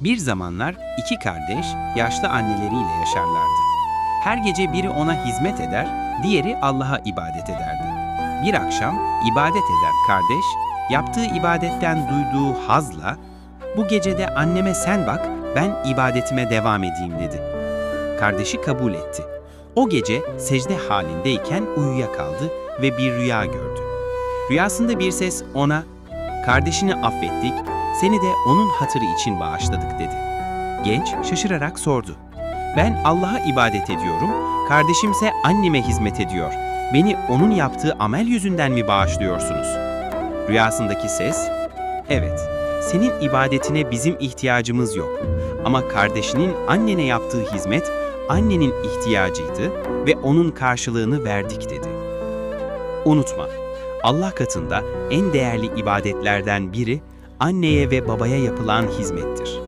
Bir zamanlar iki kardeş yaşlı anneleriyle yaşarlardı. Her gece biri ona hizmet eder, diğeri Allah'a ibadet ederdi. Bir akşam ibadet eden kardeş, yaptığı ibadetten duyduğu hazla, bu gece de anneme sen bak, ben ibadetime devam edeyim dedi. Kardeşi kabul etti. O gece secde halindeyken uyuyakaldı ve bir rüya gördü. Rüyasında bir ses ona, kardeşini affettik, seni de onun hatırı için bağışladık dedi. Genç şaşırarak sordu. Ben Allah'a ibadet ediyorum, kardeşimse anneme hizmet ediyor. Beni onun yaptığı amel yüzünden mi bağışlıyorsunuz? Rüyasındaki ses, evet, senin ibadetine bizim ihtiyacımız yok. Ama kardeşinin annene yaptığı hizmet, annenin ihtiyacıydı ve onun karşılığını verdik dedi. Unutma, Allah katında en değerli ibadetlerden biri anneye ve babaya yapılan hizmettir.